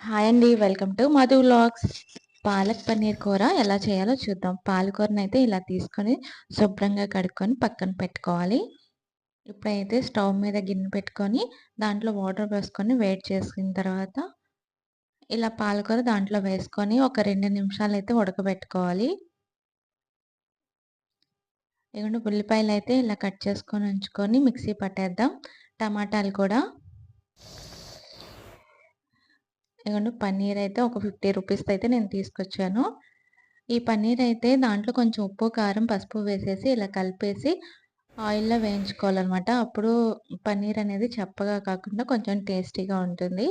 Hi అండి welcome to Madhu vlogs. Palak paneer కూర ఎలా చేయాలో చూద్దాం. పాలకూరని అయితే ఇలా తీసుకొని శుభ్రంగా కడుక్కొని పక్కన పెట్టుకోవాలి. ఇప్పుడైతే స్టవ్ మీద గిన్నె పెట్టుకొని దాంట్లో వాటర్ వేసుకొని వేడి చేసిన తర్వాత ఇలా పాలకూర దాంట్లో వేసుకొని ఒక రెండు నిమిషాలు అయితే ఉడకబెట్టుకోవాలి. ఇవ్వండి ఉల్లిపాయలు అయితే ఇలా కట్ చేసుకొని ఉంచుకొని మిక్సీ పట్టేద్దాం. టమాటాలు కూడా ఇదిగోండి పన్నీర్ అయితే ఒక ఫిఫ్టీ రూపీస్ అయితే నేను తీసుకొచ్చాను. ఈ పన్నీర్ అయితే దాంట్లో కొంచెం ఉప్పు కారం పసుపు వేసేసి ఇలా కలిపేసి ఆయిల్లో వేయించుకోవాలన్నమాట. అప్పుడు పన్నీర్ అనేది చప్పగా కాకుండా కొంచెం టేస్టీగా ఉంటుంది.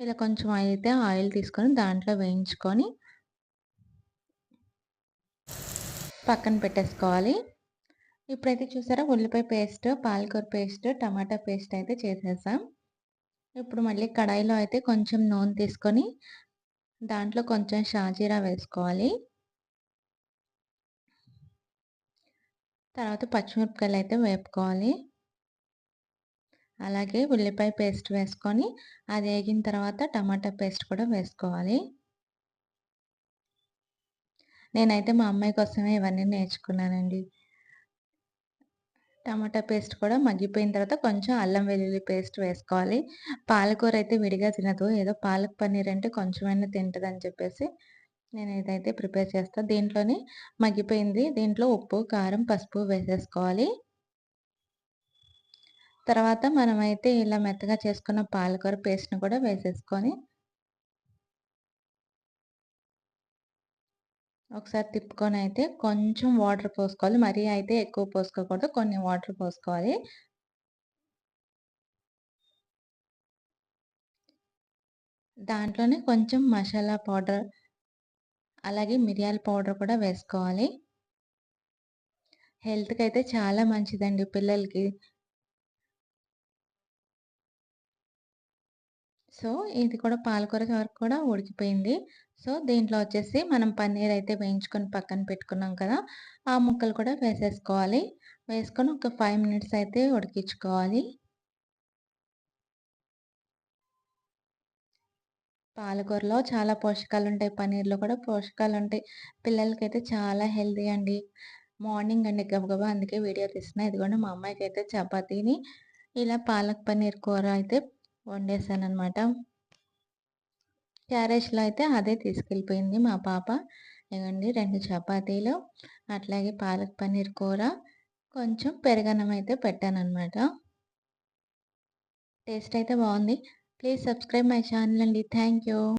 ఇలా కొంచెం అయితే ఆయిల్ తీసుకొని దాంట్లో వేయించుకొని పక్కన పెట్టేసుకోవాలి. ఇప్పుడైతే చూసారా ఉల్లిపాయ పేస్ట్ పాలకూర పేస్ట్ టమాటా పేస్ట్ అయితే చేసేసాం. ఇప్పుడు మళ్ళీ కడాయిలో అయితే కొంచెం నూనె తీసుకొని దాంట్లో కొంచెం షాజీరా వేసుకోవాలి. తర్వాత పచ్చిమిరపకాయలు అయితే వేపుకోవాలి. అలాగే ఉల్లిపాయ పేస్ట్ వేసుకొని అది వేగిన తర్వాత టమాటా పేస్ట్ కూడా వేసుకోవాలి. నేనైతే మా అమ్మాయి కోసమే ఇవన్నీ నేర్చుకున్నానండి. టమాటా పేస్ట్ కూడా మగ్గిపోయిన తర్వాత కొంచెం అల్లం వెల్లుల్లి పేస్ట్ వేసుకోవాలి. పాలకూర అయితే విడిగా తినదు. ఏదో పాలక్ పన్నీర్ అంటే కొంచెమైనా తింటుంది అని చెప్పేసి నేను ఇదైతే ప్రిపేర్ చేస్తాను దీంట్లోనే మగ్గిపోయింది. దీంట్లో ఉప్పు కారం పసుపు వేసేసుకోవాలి. తర్వాత మనమైతే ఇలా మెత్తగా చేసుకున్న పాలకూర పేస్ట్ని కూడా వేసేసుకొని ఒకసారి తిప్పుకొని అయితే కొంచెం వాటర్ పోసుకోవాలి. మరీ అయితే ఎక్కువ పోసుకోకూడదు. కొన్ని వాటర్ పోసుకోవాలి. దాంట్లోనే కొంచెం మసాలా పౌడర్ అలాగే మిరియాల పౌడర్ కూడా వేసుకోవాలి. హెల్త్కి అయితే చాలా మంచిదండి పిల్లలకి. సో ఇది కూడా పాలకూర వరకు కూడా ఉడికిపోయింది. సో దీంట్లో వచ్చేసి మనం పన్నీర్ అయితే వేయించుకొని పక్కన పెట్టుకున్నాం కదా ఆ ముక్కలు కూడా వేసేసుకోవాలి. వేసుకొని ఒక ఫైవ్ మినిట్స్ అయితే ఉడికించుకోవాలి. పాలకూరలో చాలా పోషకాలు ఉంటాయి పన్నీర్లో కూడా పోషకాలు ఉంటాయి పిల్లలకైతే చాలా హెల్దీ అండి. మార్నింగ్ అండి గబగబా అందుకే వీడియో తీసిన ఇదిగోండి మా అమ్మాయికి అయితే చపాతీని ఇలా పాలక్ పన్నీర్ కూర అయితే వండేసాను అనమాట క్యారేజ్లో అయితే అదే తీసుకెళ్ళిపోయింది మా పాప. ఇవ్వండి రెండు చపాతీలు అట్లాగే పాలక్ పన్నీర్ కూర కొంచెం పెరగనం అయితే పెట్టాను అనమాట టేస్ట్ అయితే బాగుంది. ప్లీజ్ సబ్స్క్రైబ్ మై ఛానల్ అండి. Thank you